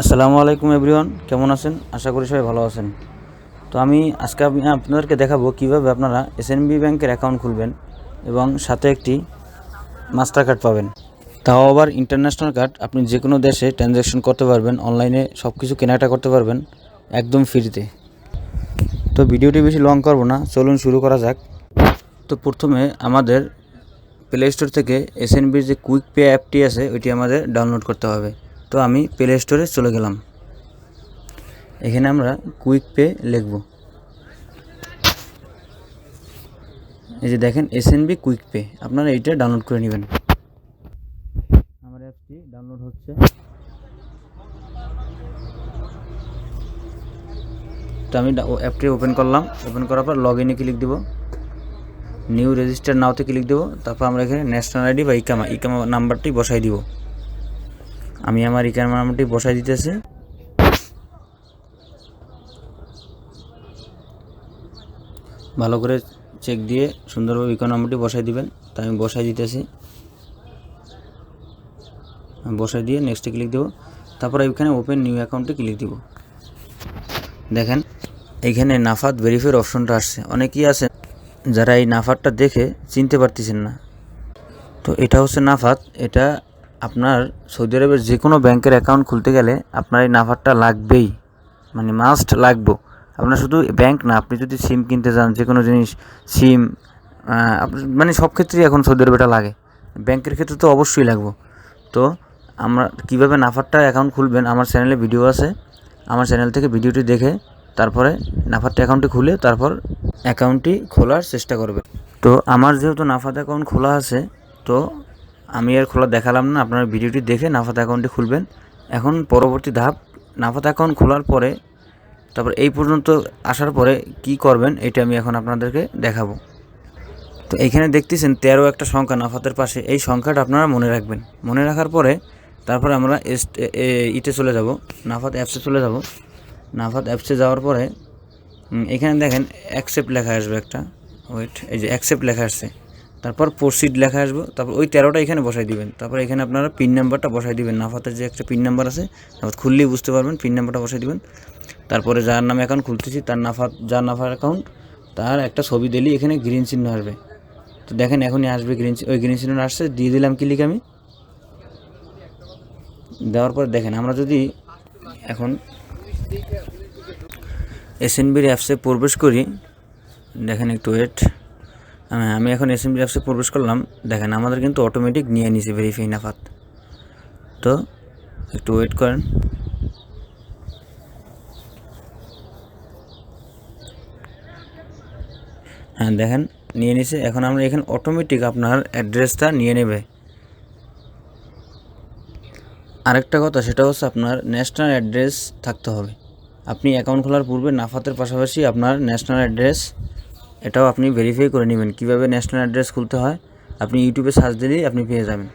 আসসালামু আলাইকুম এভরিওয়ান, কেমন আছেন? আশা করি সবাই ভালো আছেন। তো আমি আজকে আমি আপনাদেরকে দেখাবো কীভাবে আপনারা এসএনবি ব্যাংকের অ্যাকাউন্ট খুলবেন এবং সাথে একটি মাস্টার কার্ড পাবেন। তাও আবার ইন্টারন্যাশনাল কার্ড আপনি যে কোনো দেশে ট্রানজ্যাকশন করতে পারবেন অনলাইনে সব কিছু কেনাকাটা করতে পারবেন, একদম ফ্রিতে তো ভিডিওটি বেশি লং করব না, চলুন শুরু করা যাক। তো প্রথমে আমাদের প্লে স্টোর থেকে এসএনবির যে কুইক পে অ্যাপটি আছে, ওইটি আমাদের ডাউনলোড করতে হবে। তো আমি প্লে স্টোরে চলে গেলাম। এখানে আমরা কুইক পে লিখব। এই যে দেখেন এস এসএনবি কুইক পে আপনারা এইটা ডাউনলোড করে নেবেন। আমার অ্যাপটি ডাউনলোড হচ্ছে। তো আমি অ্যাপটি ওপেন করলাম। ওপেন করার পর লগ ইনে ক্লিক দিব। নিউ রেজিস্টার নাওতে ক্লিক দেবো। তারপর আমরা এখানে ন্যাশনাল আইডি বা ইকামা ইকামা নাম্বারটি বসাই দিব। আমি আমার ইকামা নাম্বারটি বসাই দিতেছি। ভালো করে চেক দিয়ে সুন্দরভাবে ইকামা নাম্বারটি বসাই দিবেন। তা আমি বসাই দিতেছি। বসাই দিয়ে নেক্সটে ক্লিক দেবো। তারপর এখানে ওপেন নিউ অ্যাকাউন্টে ক্লিক দিব। দেখেন এইখানে নাফাত ভেরিফাইয়ের অপশনটা আসছে। অনেকেই আছে যারা এই নাফাতটা দেখে চিনতে পারতেছেন না। তো এটা হচ্ছে নাফাত। এটা আপনার সৌদি আরবের যে কোনো ব্যাংকের অ্যাকাউন্ট খুলতে গেলে আপনার এই নাফাতটা লাগবেই। মানে মাস্ট লাগবো। আপনার শুধু ব্যাংক না, আপনি যদি সিম কিনতে যান যে কোনো জিনিস সিম মানে সব ক্ষেত্রেই এখন সৌদি আরবেটা লাগে। ব্যাংকের ক্ষেত্রে তো অবশ্যই লাগবো। তো আমরা কীভাবে নাফারটা অ্যাকাউন্ট খুলবেন, আমার চ্যানেলে ভিডিও আছে। আমার চ্যানেল থেকে ভিডিওটি দেখে, তারপরে নাফারটা অ্যাকাউন্টটি খুলে, তারপর অ্যাকাউন্টটি খোলার চেষ্টা করবে তো আমার যেহেতু নাফাত অ্যাকাউন্ট খোলা আছে, তো আমি আর খোলা দেখালাম না, আপনারা ভিডিওটি দেখে নাফাত অ্যাকাউন্টটি খুলবেন। এখন পরবর্তী ধাপ, নাফাত অ্যাকাউন্ট খোলার পরে, তারপর এই পর্যন্ত আসার পরে কি করবেন, এটা আমি এখন আপনাদেরকে দেখাবো। তো এখানে দেখতেছেন তেরো একটা সংখ্যা নাফাতের পাশে, এই সংখ্যাটা আপনারা মনে রাখবেন। মনে রাখার পরে তারপরে আমরা ইতে চলে যাব, নাফাত অ্যাপসে চলে যাব। নাফাত অ্যাপসে যাওয়ার পরে এখানে দেখেন অ্যাকসেপ্ট লেখা আসবে একটা। ওয়েট এই যে অ্যাকসেপ্ট লেখা আসছে। তারপর প্রসিড লেখা আসব, তারপর ওই তেরোটা এখানে বসাই দিবেন। তারপর এখানে আপনারা পিন নাম্বারটা বসাই দিবেন। নাফাতের যে একটা পিন নাম্বার আছে, নাফাত খুললেই বুঝতে পারবেন পিন নাম্বারটা বসাই দিবেন। তারপরে যার নামে অ্যাকাউন্ট খুলতেছি, তার নাফাত, যার নাফার অ্যাকাউন্ট তার একটা ছবি দিলেই এখানে গ্রিন চিহ্ন আসবে। তো দেখেন এখনই আসবে গ্রিন ওই গ্রিন চিহ্ন আসছে, দিয়ে দিলাম ক্লিক আমি? দেওয়ার পর দেখেন, আমরা যদি এখন এসএনবির অ্যাপসে প্রবেশ করি, দেখেন একটু ওয়েট আমি এখন এসএনবির অ্যাপসে প্রবেশ করলাম। দেখেন, আমাদের কিন্তু অটোমেটিক নিয়ে নিছে ভেরিফাই নাফাত। তো একটু ওয়েট করেন। হ্যাঁ দেখেন, নিয়ে নিছে। এখন আমরা এখানে অটোমেটিক আপনার অ্যাড্রেসটা নিয়ে নেবে। আরেকটা কথা, সেটা হচ্ছে আপনার ন্যাশনাল অ্যাড্রেস থাকতে হবে। আপনি অ্যাকাউন্ট খোলার পূর্বে নাফাতের পাশাপাশি আপনার ন্যাশনাল অ্যাড্রেস এটাও আপনি ভেরিফাই করে নেবেন। কীভাবে ন্যাশনাল অ্যাড্রেস খুলতে হয়, আপনি ইউটিউবে সার্চ দিলেই আপনি পেয়ে যাবেন।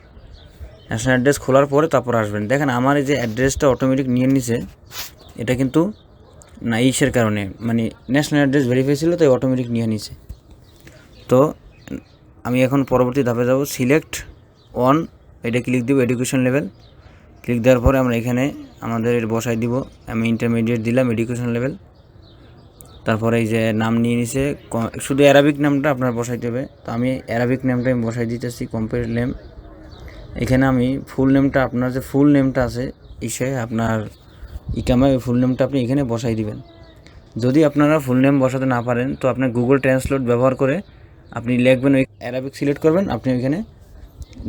ন্যাশনাল অ্যাড্রেস খোলার পরে তারপর আসবেন। দেখেন, আমার এই যে অ্যাড্রেসটা অটোমেটিক নিয়ে নিছে, এটা কিন্তু না ইসের কারণে মানে ন্যাশনাল অ্যাড্রেস ভেরিফাই ছিল, তাই অটোমেটিক নিয়ে নিছে। তো, আমি এখন পরবর্তী ধাপে যাব। সিলেক্ট অন এটা ক্লিক দিব এডুকেশন লেভেল ক্লিক দেওয়ার পরে আমরা এখানে আমাদের বসাই দিব। আমি ইন্টারমিডিয়েট দিলাম এডুকেশন লেভেল তারপরে এই যে নাম নিয়ে নিছে শুধু অ্যারাবিক নামটা আপনার বসাইতে হবে। তো আমি অ্যারাবিক নামটা আমি বসাই দিতেছি কম্পিউটার নেম এখানে আমি ফুল নেমটা আপনার যে ফুল নেমটা আছে ইসে আপনার ইকামায় ফুল নেমটা আপনি এখানে বসাই দিবেন। যদি আপনারা ফুল নেম বসাতে না পারেন, তো আপনি গুগল ট্রান্সলেট ব্যবহার করে আপনি লিখবেন ওই অ্যারাবিক সিলেক্ট করবেন, আপনি ওইখানে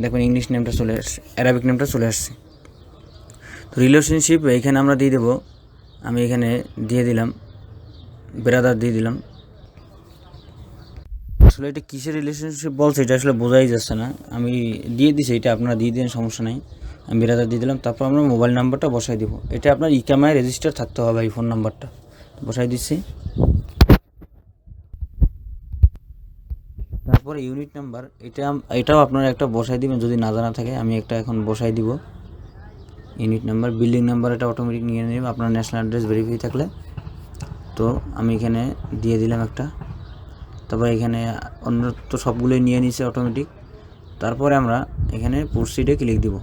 দেখবেন ইংলিশ নেমটা চলে আসছে অ্যারাবিক নেমটা চলে আসছে। তো রিলেশনশিপ এইখানে আমরা দিয়ে দেবো। আমি এখানে দিয়ে দিলাম। ব্রাদার দিয়ে দিলাম। আসলে এটা কিসের রিলেশনশিপ বলছে এটা আসলে বোঝাই যাচ্ছে না। আমি দিয়ে দিছি, এটা আপনারা দিয়ে দিন, সমস্যা নাই। আমি বিরাদার দিয়ে দিলাম, তারপর আমরা মোবাইল নাম্বারটা বসাই দিব। এটা আপনার ইকামায় রেজিস্টার থাকতে হবে এই ফোন নাম্বারটা বসাই দিচ্ছি। তারপরে ইউনিট নাম্বার এটা এটাও আপনারা একটা বসাই দিবেন, যদি না জানা থাকে, আমি একটা এখন বসাই দিব। ইউনিট নাম্বার বিল্ডিং নাম্বার এটা অটোমেটিক নিয়ে নেবে। আপনার ন্যাশনাল অ্যাড্রেস ভেরিফাই থাকলে। তো আমি এখানে দিয়ে দিলাম একটা। তারপর এখানে অন্য তো সবগুলোই নিয়ে নিছে অটোমেটিক তারপরে আমরা এখানে প্রসিডে ক্লিক দিব।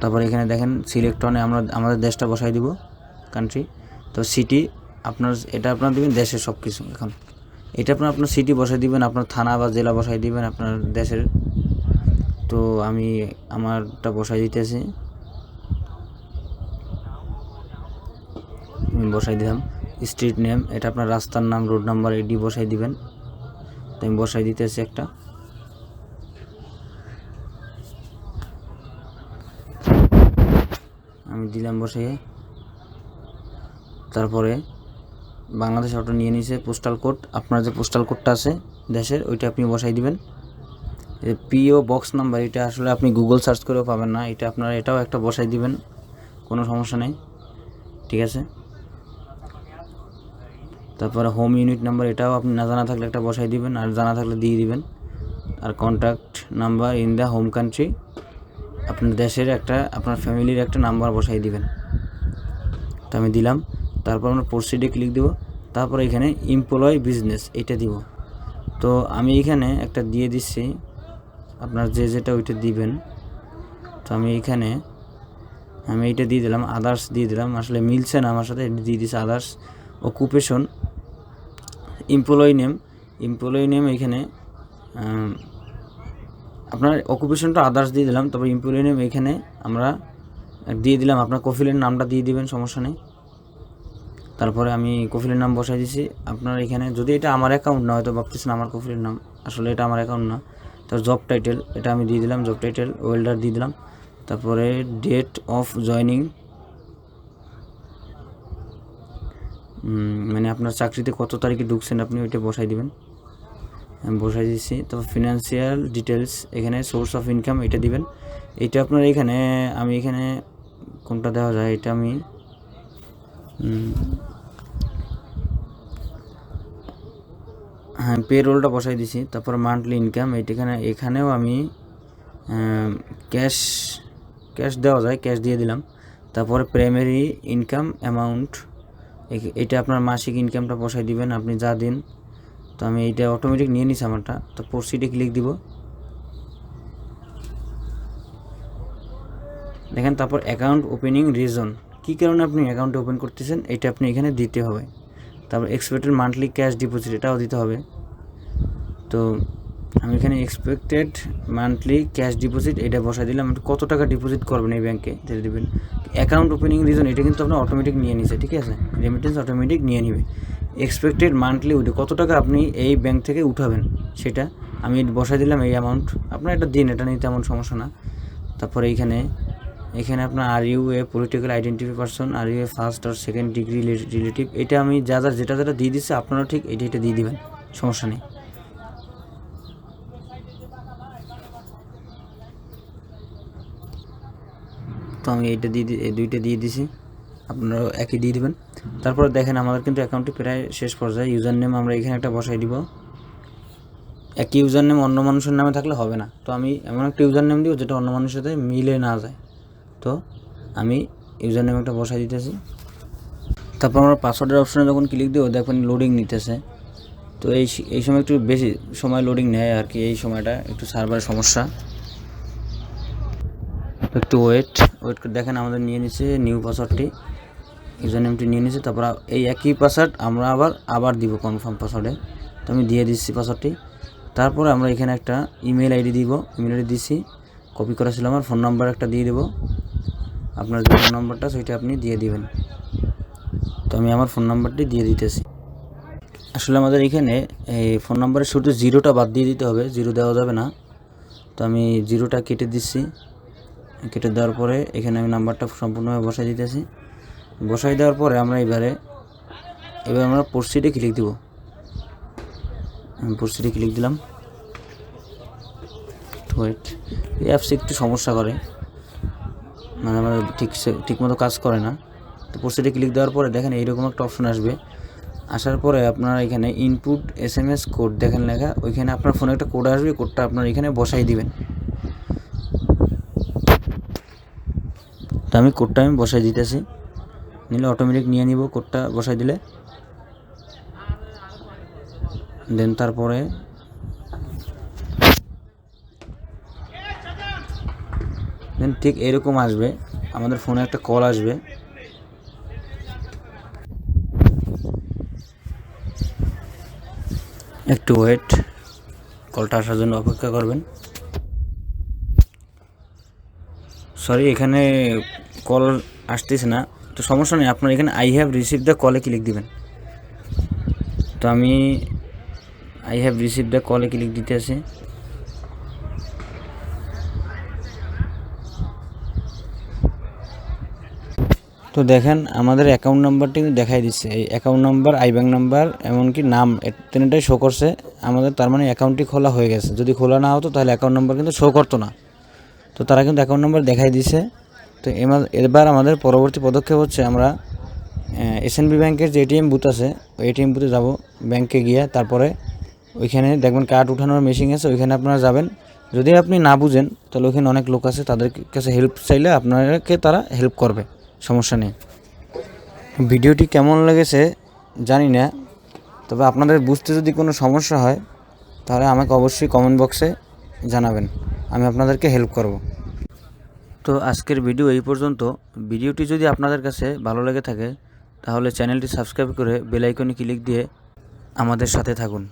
তারপর এখানে দেখেন সিলেক্ট অনে আমরা, আমাদের দেশটা বসাই দিব কান্ট্রি তো সিটি আপনার, এটা আপনার দিবেন দেশের সব কিছু এখন। এটা আপনার আপনার সিটি বসাই দিবেন, আপনার থানা বা জেলা বসাই দিবেন আপনার দেশের। তো আমি আমারটা বসাই দিতেছি আমি বসাই দিলাম স্ট্রিট নেম এটা আপনার রাস্তার নাম রোড নাম্বার এডি বসাই দিবেন। তো আমি বসাই দিতেছি একটা। আমি দিলাম বসে। তারপরে বাংলাদেশ অটো নিয়ে নিছে পোস্টাল কোড আপনার যে পোস্টাল কোডটা আছে দেশের, ওইটা আপনি বসাই দিবেন। পিও বক্স নাম্বার এটা আসলে আপনি গুগল সার্চ করেও পাবেন না। এটা আপনার এটাও একটা বসাই দিবেন। কোনো সমস্যা নেই। ঠিক আছে? তারপরে হোম ইউনিট নাম্বার এটাও আপনি না জানা থাকলে একটা বসাই দিবেন, আর জানা থাকলে দিয়ে দিবেন। আর contact number in the home country আপনার দেশের একটা, আপনার ফ্যামিলির একটা নাম্বার বসাই দিবেন। তো আমি দিলাম, তারপর আমরা প্রসিডে ক্লিক দেবো, তারপর এখানে এমপ্লয় বিজনেস এটা দিব। তো আমি এখানে একটা দিয়ে দিচ্ছি, আপনার যে যেটা ওইটা দিবেন। তো আমি এখানে, আমি এইটা দিয়ে দিলাম আদার্স দিয়ে দিলাম, আসলে মিলছে না আমার সাথে, এটা দিয়ে দিচ্ছি others occupation employee name employee name এখানে আপনার অকুপেশনটা আদার্স দিয়ে দিলাম তবে এমপ্লয়ি নেম এখানে আমরা দিয়ে দিলাম, আপনার কফিলের নামটা দিয়ে দিবেন, সমস্যা নেই। তারপরে আমি কফিলের নাম বসাই দিছি, আপনার এখানে যদি এটা আমার অ্যাকাউন্ট না হয়তো ভাবতেছেন আমার কফিলের নাম, আসলে এটা আমার অ্যাকাউন্ট না, তার জব টাইটেল এটা আমি দিয়ে দিলাম জব টাইটেল ওয়েল্ডার দিয়ে দিলাম, তারপরে ডেট অফ জয়নিং মানে আপনার চাকরিতে কত তারিখে ঢুকছেন আপনি ওইটা বসাই দিবেন। বসাই দিচ্ছি। তারপর ফিনান্সিয়াল ডিটেলস এখানে সোর্স অফ ইনকাম এটা দিবেন। এটা আপনার এখানে, আমি এখানে কোনটা দেওয়া যায় এটা আমি হ্যাঁ পে রোলটা বসাই দিছি। তারপর মান্থলি ইনকাম এখানে এখানেও আমি ক্যাশ ক্যাশ দেওয়া যায় ক্যাশ দিয়ে দিলাম। তারপরে প্রাইমারি ইনকাম অ্যামাউন্ট এটা আপনার মাসিক ইনকামটা বসাই দিবেন, আপনি যা দিন। তো আমি এইটা অটোমেটিক নিয়ে নিছি আমারটা। তো প্রসিডে ক্লিক দিব। দেখেন, তারপর অ্যাকাউন্ট ওপেনিং রিজন কী কারণে আপনি অ্যাকাউন্ট ওপেন করতেছেন? এটা আপনি এখানে দিতে হবে। তারপর এক্সপেক্টেড মান্থলি ক্যাশ ডিপোজিট এটাও দিতে হবে। তো আমি এখানে এক্সপেক্টেড মান্থলি ক্যাশ ডিপোজিট এটা বসাই দিলাম। আপনি কত টাকা ডিপোজিট করবেন এই ব্যাংকে দিয়ে দেবেন। অ্যাকাউন্ট ওপেনিং রিজন এটা কিন্তু আপনার অটোমেটিক নিয়ে নিছে, ঠিক আছে? রেমিটেন্স অটোমেটিক নিয়ে নিবে। এক্সপেক্টেড মান্থলি উঠে কত টাকা আপনি এই ব্যাংক থেকে উঠাবেন সেটা আমি বসাই দিলাম এই অ্যামাউন্ট আপনার এটা দিন, এটা নিয়ে তেমন সমস্যা না। তারপরে এইখানে এখানে আপনার are you a political identify person are you a first or second degree relative এটা আমি যা যা, যেটা যেটা দিয়ে দিচ্ছে আপনারা ঠিক এটা এটা দিয়ে দিবেন। সমস্যা নেই। তো আমি এইটা দিয়ে এই দুইটা দিয়ে দিছি। আপনারাও একই দিয়ে দিবেন। তারপরে দেখেন আমাদের কিন্তু অ্যাকাউন্টটি প্রায় শেষ পর্যায়ে। ইউজার নেম আমরা এখানে একটা বসাই দিব। একই ইউজার নেম অন্য মানুষের নামে থাকলে হবে না। তো আমি এমন একটা ইউজার নেম দিব যেটা অন্য মানুষের সাথে মিলে না যায়। তো আমি ইউজার নেম একটা বসাই দিতেছি। তারপর আমরা পাসওয়ার্ডের অপশনে যখন ক্লিক দেবো দেখবেন লোডিং নিতেছে। তো এই এই সময় একটু বেশি সময় লোডিং নেয় আর কি। এই সময়টা একটু সার্ভারের সমস্যা। একটু ওয়েট ওয়েট দেখেন আমাদের নিয়ে নিচ্ছে নিউ পাসওয়ার্ডটি ইউজার নেমটি নিয়ে নিচ্ছে তারপর এই একই পাসওয়ার্ড আমরা আবার আবার দিব কনফার্ম পাসওয়ার্ডে তো আমি দিয়ে দিচ্ছি পাসওয়ার্ডটি তারপরে আমরা এখানে একটা ইমেল আইডি দিব। ইমেল আইডি দিচ্ছি কপি করা ছিল আমার ফোন নাম্বার একটা দিয়ে দেবো। আপনার যে ফোন নাম্বারটা সেটা আপনি দিয়ে দিবেন। তো আমি আমার ফোন নাম্বারটি দিয়ে দিতেছি। আসলে আমাদের এখানে এই ফোন নাম্বারের শুধু জিরোটা বাদ দিয়ে দিতে হবে জিরো দেওয়া যাবে না। তো আমি জিরোটা কেটে দিচ্ছি। কেটে দেওয়ার পরে এখানে আমি নাম্বারটা সম্পূর্ণভাবে বসাই দিতেছি। বসাই দেওয়ার পরে আমরা এবারে, এবার আমরা প্রসিডে ক্লিক দিব। প্রসিডে ক্লিক দিলাম। ওয়েট এই অ্যাপস একটু সমস্যা করে। মানে আমার ঠিক ঠিক মতো কাজ করে না। তো প্রসিডে ক্লিক দেওয়ার পরে দেখেন এইরকম একটা অপশন আসবে। আসার পরে আপনার এখানে input S M S code দেখেন লেখা, ওইখানে আপনার ফোনে একটা কোড আসবে কোডটা আপনার এখানে বসাই দিবেন। তো আমি কোডটা আমি বসাই দিতেছি। নিলে অটোমেটিক নিয়ে নিব কোডটা বসাই দিলে। দেন তারপরে দেন ঠিক এরকম আসবে। আমাদের ফোনে একটা কল আসবে। একটু ওয়েট কলটা আসার জন্য অপেক্ষা করবেন। সরি এখানে কল আসতেছে না, তো সমস্যা নেই। আপনার এখানে আই হ্যাভ রিসিভ দ্য কলে ক্লিক দিবেন। তো আমি আই হ্যাভ রিসিভ দ্য কলে ক্লিক দিতে আছি। তো দেখেন, আমাদের অ্যাকাউন্ট নাম্বারটি কিন্তু দেখাই দিচ্ছে। এই অ্যাকাউন্ট নাম্বার আই ব্যাঙ্ক নাম্বার এমনকি নাম তিনটাই শো করছে। আমাদের তার মানে অ্যাকাউন্টটি খোলা হয়ে গেছে। যদি খোলা না হতো, তাহলে অ্যাকাউন্ট নাম্বার কিন্তু শো করতো না। তো তারা কিন্তু অ্যাকাউন্ট নাম্বার দেখাই দিছে। তো এবার আমাদের পরবর্তী পদক্ষেপ হচ্ছে আমরা এসএনবি ব্যাংকের যে এটিএম বুথ আছে, ওই এটিএম বুথে যাব। ব্যাংকে গিয়ে তারপরে ওইখানে দেখবেন কার্ড উঠানোর মেশিন আছে, ওইখানে আপনারা যাবেন। যদি আপনি না বুঝেন, তাহলে ওইখানে অনেক লোক আছে, তাদের কাছে হেল্প চাইলে আপনাকে তারা হেল্প করবে, সমস্যা নেই। ভিডিওটি কেমন লেগেছে জানি না, তবে আপনাদের বুঝতে যদি কোনো সমস্যা হয়, তাহলে আমাকে অবশ্যই কমেন্ট বক্সে জানাবেন, আমি আপনাদেরকে হেল্প করব। তো আজকের ভিডিও এই পর্যন্ত। ভিডিওটি যদি আপনাদের কাছে ভালো লেগে থাকে, তাহলে চ্যানেলটি সাবস্ক্রাইব করে বেলাইকনে ক্লিক দিয়ে আমাদের সাথে থাকুন।